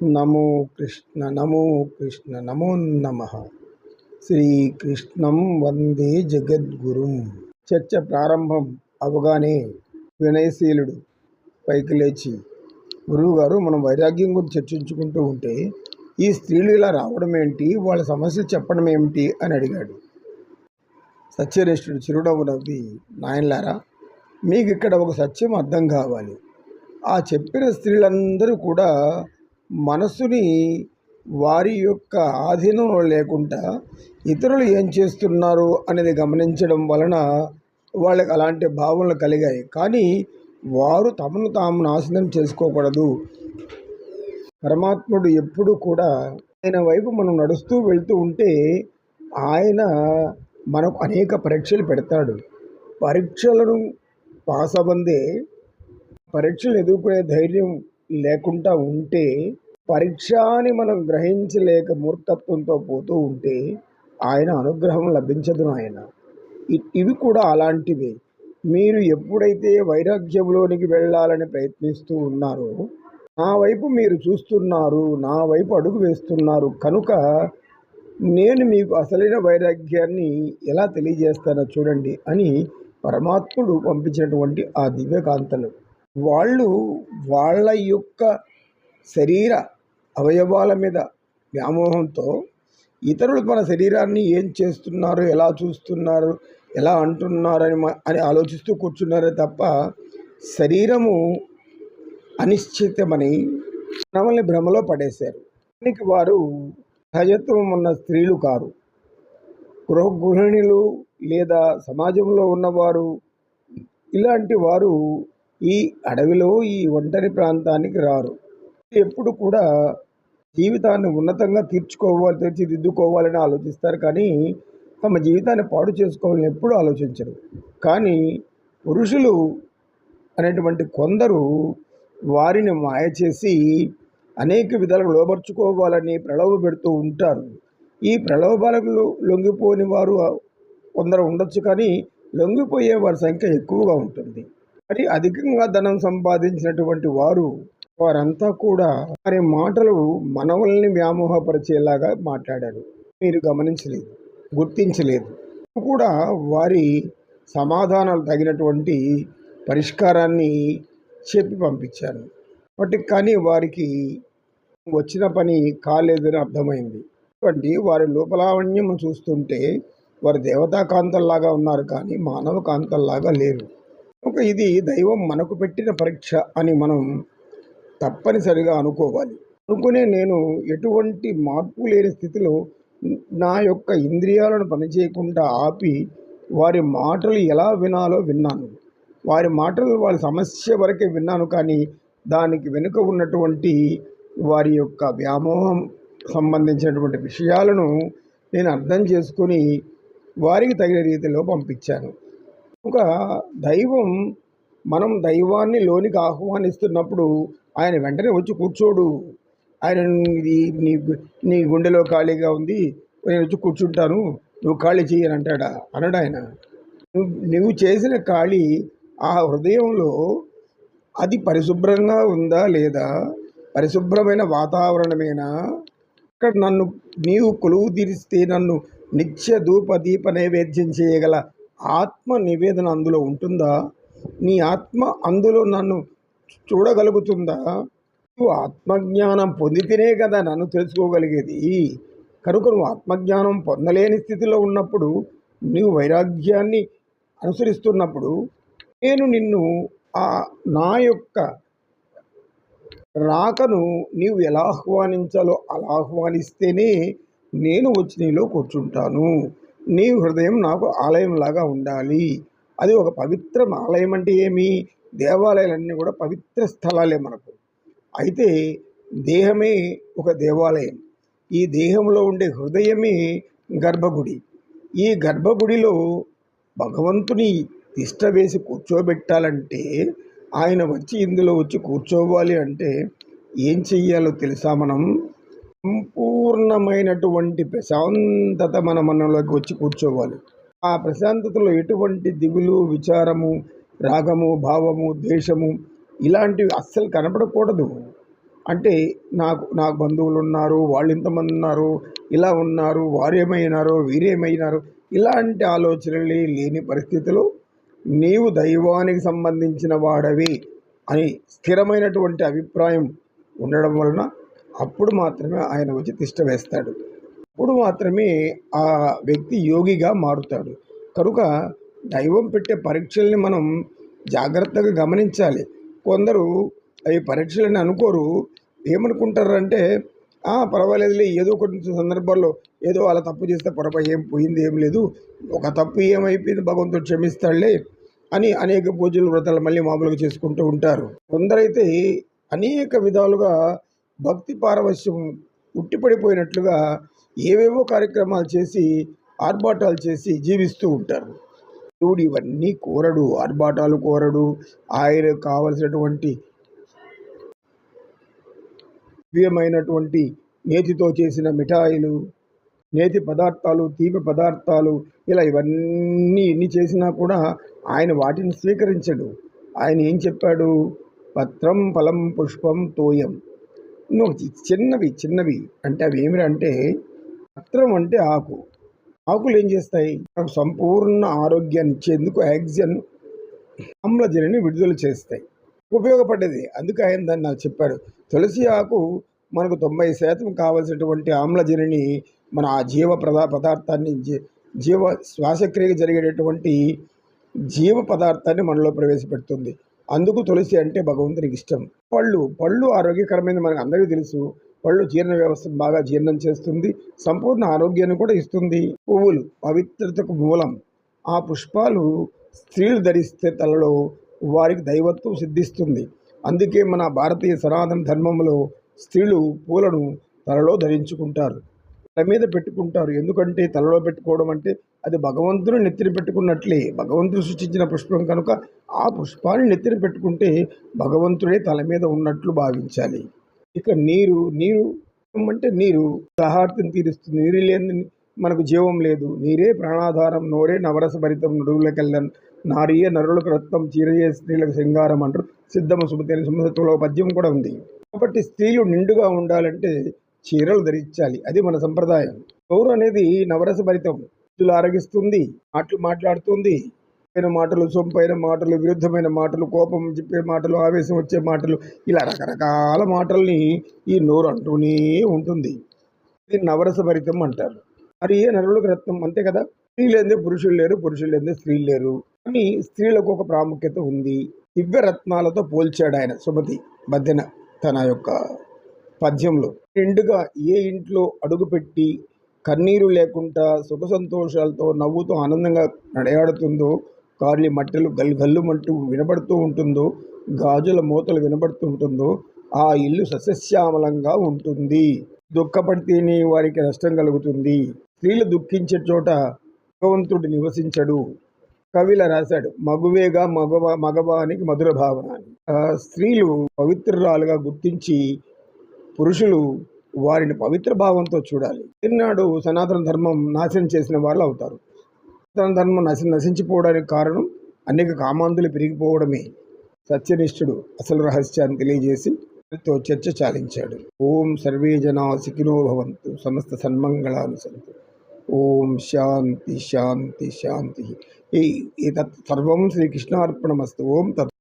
నమో కృష్ణ నమో కృష్ణ నమో నమ శ్రీకృష్ణం వందే జగద్గురుం చర్చ ప్రారంభం అవగానే వినయశీలుడు పైకి లేచి గురువుగారు మనం వైరాగ్యం గురించి చర్చించుకుంటూ ఉంటే ఈ స్త్రీలు ఇలా రావడం ఏంటి? వాళ్ళ సమస్యలు చెప్పడం ఏమిటి? అని అడిగాడు. సత్యరేష్ఠుడు చిరునవ్వు నవ్వి నాయనలారా మీకు ఇక్కడ ఒక సత్యం అర్థం కావాలి. ఆ చెప్పిన స్త్రీలందరూ కూడా మనసుని వారి యొక్క ఆధీనంలో లేకుండా ఇతరులు ఏం చేస్తున్నారు అనేది గమనించడం వలన వాళ్ళకి అలాంటి భావనలు కలిగాయి. కానీ వారు తమను తాము నాశనం చేసుకోకూడదు. పరమాత్ముడు ఎప్పుడు కూడా ఆయన వైపు మనం నడుస్తూ వెళ్తూ ఉంటే ఆయన మనకు అనేక పరీక్షలు పెడతాడు. పరీక్షలను పాస్ అవ్వందే పరీక్షలు ఎదుర్కొనే ధైర్యం లేకుండా ఉంటే పరీక్ష అని మనం గ్రహించలేక మూర్ఖత్వంతో పోతూ ఉంటే ఆయన అనుగ్రహం లభించదు ఆయన ఇవి కూడా అలాంటివే. మీరు ఎప్పుడైతే వైరాగ్యంలోనికి వెళ్ళాలని ప్రయత్నిస్తూ ఉన్నారో నా వైపు మీరు చూస్తున్నారు నా వైపు అడుగు వేస్తున్నారు కనుక నేను మీకు అసలైన వైరాగ్యాన్ని ఎలా తెలియజేస్తానో చూడండి అని పరమాత్ముడు పంపించినటువంటి ఆ దివ్యకాంతలు. వాళ్ళు వాళ్ళ యొక్క శరీర అవయవాల మీద వ్యామోహంతో ఇతరులు మన శరీరాన్ని ఏం చేస్తున్నారు ఎలా చూస్తున్నారు ఎలా అంటున్నారు అని అని ఆలోచిస్తూ కూర్చున్నారే తప్ప శరీరము అనిశ్చితమని మనల్ని భ్రమలో పడేశారు. దానికి వారు సహజత్వం ఉన్న స్త్రీలు కారు. గృహ గృహిణులు లేదా సమాజంలో ఉన్నవారు ఇలాంటి వారు ఈ అడవిలో ఈ ఒంటరి ప్రాంతానికి రారు. ఎప్పుడు కూడా జీవితాన్ని ఉన్నతంగా తీర్చుకోవాలి తీర్చిదిద్దుకోవాలని ఆలోచిస్తారు. కానీ తమ జీవితాన్ని పాడు చేసుకోవాలని ఎప్పుడూ ఆలోచించరు. కానీ పురుషులు అనేటువంటి కొందరు వారిని మాయ చేసి అనేక విధాలుగా లోపరుచుకోవాలని ప్రలోభ పెడుతూ ఉంటారు. ఈ ప్రలోభాలకు లొంగిపోని వారు కొందరు ఉండొచ్చు కానీ లొంగిపోయే వారి సంఖ్య ఎక్కువగా ఉంటుంది. మరి అధికంగా ధనం సంపాదించినటువంటి వారు వారంతా కూడా వారి మాటలు మనవల్ని వ్యామోహపరిచేలాగా మాట్లాడారు. మీరు గమనించలేదు గుర్తించలేదు. కూడా వారి సమాధానాలు తగినటువంటి పరిష్కారాన్ని చెప్పి పంపించాను బట్ కానీ వారికి వచ్చిన పని కాలేదని అర్థమైంది. కాబట్టి వారి లోపలావణ్యం చూస్తుంటే వారు దేవతా కాంతల్లాగా ఉన్నారు కానీ మానవ కాంతల్లాగా లేరు. ఒక ఇది దైవం మనకు పెట్టిన పరీక్ష అని మనం తప్పనిసరిగా అనుకోవాలి. అనుకునే నేను ఎటువంటి మార్పు లేని స్థితిలో నా యొక్క ఇంద్రియాలను పనిచేయకుండా ఆపి వారి మాటలు ఎలా వినాలో విన్నాను. వారి మాటలు వారి సమస్య వరకే విన్నాను కానీ దానికి వెనుక ఉన్నటువంటి వారి యొక్క వ్యామోహం సంబంధించినటువంటి విషయాలను నేను అర్థం చేసుకొని వారికి తగిన రీతిలో పంపించాను. ఒక దైవం మనం దైవాన్ని లోనికి ఆహ్వానిస్తున్నప్పుడు ఆయన వెంటనే వచ్చి కూర్చోడు. ఆయన ఇది నీ గు- నీ గుండెలో ఖాళీగా ఉంది నేను వచ్చి కూర్చుంటాను నువ్వు ఖాళీ చేయని అంటాడా? అనడు ఆయన. నువ్వు నువ్వు చేసిన ఖాళీ ఆ హృదయంలో అది పరిశుభ్రంగా ఉందా లేదా? పరిశుభ్రమైన వాతావరణమేనా? అక్కడ నన్ను నీవు కొలువు తీరిస్తే నన్ను నిత్య ధూప దీప నైవేద్యం చేయగల ఆత్మ నివేదన అందులో ఉంటుందా? నీ ఆత్మ అందులో నన్ను చూడగలుగుతుందా? నువ్వు ఆత్మజ్ఞానం పొందితేనే కదా నన్ను తెలుసుకోగలిగేది. కనుక నువ్వు ఆత్మజ్ఞానం పొందలేని స్థితిలో ఉన్నప్పుడు నీవు వైరాగ్యాన్ని అనుసరిస్తున్నప్పుడు నేను నిన్ను ఆ నా యొక్క రాకను నీవు ఎలా ఆహ్వానించాలో అలా ఆహ్వానిస్తేనే నేను వచ్చి నీలో కూర్చుంటాను. నీ హృదయం నాకు ఆలయంలాగా ఉండాలి. అది ఒక పవిత్ర ఆలయం అంటే ఏమి? దేవాలయాలన్నీ కూడా పవిత్ర స్థలాలే మనకు. అయితే దేహమే ఒక దేవాలయం. ఈ దేహంలో ఉండే హృదయమే గర్భగుడి. ఈ గర్భగుడిలో భగవంతుని తిష్ట వేసి కూర్చోబెట్టాలంటే ఆయన వచ్చి ఇందులో వచ్చి కూర్చోవాలి అంటే ఏం చెయ్యాలో తెలుసా మనం? సంపూర్ణమైనటువంటి ప్రశాంతత మన మనలోకి వచ్చి కూర్చోవాలి. ఆ ప్రశాంతతలో ఎటువంటి దిగులు విచారము రాగము భావము ద్వేషము ఇలాంటివి అస్సలు కనపడకూడదు. అంటే నాకు నాకు బంధువులు ఉన్నారు వాళ్ళు ఇంతమంది ఉన్నారు ఇలా ఉన్నారు వారేమైనారో వీరేమైనారో ఇలాంటి ఆలోచనలు లేని పరిస్థితిలో నీవు దైవానికి సంబంధించిన వాడవి అని స్థిరమైనటువంటి అభిప్రాయం ఉండడం వలన అప్పుడు మాత్రమే ఆయన వచ్చి తిష్ట వేస్తాడు. అప్పుడు మాత్రమే ఆ వ్యక్తి యోగిగా మారుతాడు. కనుక దైవం పెట్టే పరీక్షల్ని మనం జాగ్రత్తగా గమనించాలి. కొందరు అవి పరీక్షలని అనుకోరు. ఏమనుకుంటారంటే "ఆ, పర్వాలేదులే ఏదో కొన్ని సందర్భాల్లో ఏదో అలా తప్పు చేస్తే పొరపై ఏం పోయింది ఏం లేదు. ఒక తప్పు ఏమైపోయింది భగవంతుడు క్షమిస్తాడులే అని అనేక పూజలు వ్రతాలు మళ్ళీ మామూలుగా చేసుకుంటూ ఉంటారు. కొందరైతే అనేక విధాలుగా భక్తి పారవశ్యం ఉట్టిపడిపోయినట్లుగా ఏవేవో కార్యక్రమాలు చేసి ఆర్భాటాలు చేసి జీవిస్తూ ఉంటారు. దేవుడు ఇవన్నీ కోరడు ఆర్భాటాలు కోరడు. ఆయన కావలసినటువంటి దివ్యమైనటువంటి నేతితో చేసిన మిఠాయిలు నేతి పదార్థాలు తీపి పదార్థాలు ఇలా ఇవన్నీ ఎన్ని చేసినా కూడా ఆయన వాటిని స్వీకరించడు. ఆయన ఏం చెప్పాడు? పత్రం ఫలం పుష్పం తోయం. చిన్నవి చిన్నవి. అంటే అవి ఏమిటంటే పత్రం అంటే ఆకు. ఆకులు ఏం చేస్తాయి? మనకు సంపూర్ణ ఆరోగ్యాన్ని ఇచ్చేందుకు ఆక్సిజన్ ఆమ్లజనిని విడుదల చేస్తాయి. ఉపయోగపడ్డది. అందుకే ఆయన దాన్ని నాకు చెప్పాడు. తులసి ఆకు మనకు తొంభై శాతం కావలసినటువంటి ఆమ్లజనిని మన ఆ జీవ ప్రదా పదార్థాన్ని జీ- జీవ శ్వాసక్రియకు జరిగేటటువంటి జీవ పదార్థాన్ని మనలో ప్రవేశపెడుతుంది. అందుకు తులసి అంటే భగవంతునికి ఇష్టం. పళ్ళు పళ్ళు ఆరోగ్యకరమైనది మనకు అందరికీ తెలుసు. పళ్ళు జీర్ణ వ్యవస్థను బాగా జీర్ణం చేస్తుంది. సంపూర్ణ ఆరోగ్యాన్ని కూడా ఇస్తుంది. పువ్వులు పవిత్రతకు మూలం. ఆ పుష్పాలు స్త్రీలు ధరిస్తే తలలో వారికి దైవత్వం సిద్ధిస్తుంది. అందుకే మన భారతీయ సనాతన ధర్మంలో స్త్రీలు పూలను తలలో ధరించుకుంటారు. తల మీద పెట్టుకుంటారు. ఎందుకంటే తలలో పెట్టుకోవడం అంటే అది భగవంతుని నెత్తిన పెట్టుకున్నట్లే. భగవంతుడు సృష్టించిన పుష్పం కనుక ఆ పుష్పాన్ని నెత్తిన పెట్టుకుంటే భగవంతుడే తల మీద ఉన్నట్లు భావించాలి. ఇక నీరు నీరు అంటే నీరు. దాహార్తిని తీరుస్తుంది. నీరు లేని మనకు జీవం లేదు. నీరే ప్రాణాధారం నోరే నవరస భరితం నడువులకెళ్ళన్ నారియే నరులకు రత్నం చీరయే స్త్రీలకు సింగారం అంటారు. సిద్ధమ సుమతి అని సుమతిలో పద్యం కూడా ఉంది. కాబట్టి స్త్రీలు నిండుగా ఉండాలంటే చీరలు ధరించాలి. అది మన సంప్రదాయం. నోరు అనేది నవరస భరితం. ఇల్లు ఆరగిస్తుంది మాటలు మాట్లాడుతుంది. పైన మాటలు సొంపైన మాటలు విరుద్ధమైన మాటలు కోపం చెప్పే మాటలు ఆవేశం వచ్చే మాటలు ఇలా రకరకాల మాటల్ని ఈ నోరు అంటూనే ఉంటుంది. ఇది నవరస భరితం అంటారు. మరి ఏ నరులకు రత్నం? అంతే కదా? స్త్రీ లేదే పురుషులు లేరు పురుషులు లేదే స్త్రీలు లేరు. కానీ స్త్రీలకు ఒక ప్రాముఖ్యత ఉంది. దివ్య రత్నాలతో పోల్చాడు ఆయన సుమతి. మధ్యన తన యొక్క పద్యంలో. నిండుగా ఏ ఇంట్లో అడుగుపెట్టి కన్నీరు లేకుండా సుఖ సంతోషాలతో నవ్వుతూ ఆనందంగా నడయాడుతుందో కార్లి మట్టెలు గల్ గల్లుమంటూ వినబడుతూ ఉంటుందో గాజుల మూతలు వినబడుతూ ఉంటుందో ఆ ఇల్లు సస్యశ్యామలంగా ఉంటుంది. దుఃఖపడితేనే వారికి నష్టం కలుగుతుంది. స్త్రీలు దుఃఖించే చోట భగవంతుడు నివసించడు. కవిల రాశాడు మగువేగా మగవ మగవానికి మధుర భావన స్త్రీలు పవిత్రురాలుగా గుర్తించి పురుషులు వారిని పవిత్ర భావంతో చూడాలి. ఈనాడు సనాతన ధర్మం నాశనం చేసిన వాళ్ళు అవుతారు. సనాతన ధర్మం నశ నశించిపోవడానికి కారణం అనేక కామాంతులు పెరిగిపోవడమే. సత్యనిష్ఠుడు అసలు రహస్యాన్ని తెలియజేసి తో చర్చ చాలించాడు. ఓం సర్వే జనా సుఖినో భవంతు. సమస్త సన్మంగళాను సంతు ఓం శాంతి శాంతి శాంతి. ఈ తత్ సర్వం శ్రీకృష్ణార్పణమస్తు. ఓం తత్.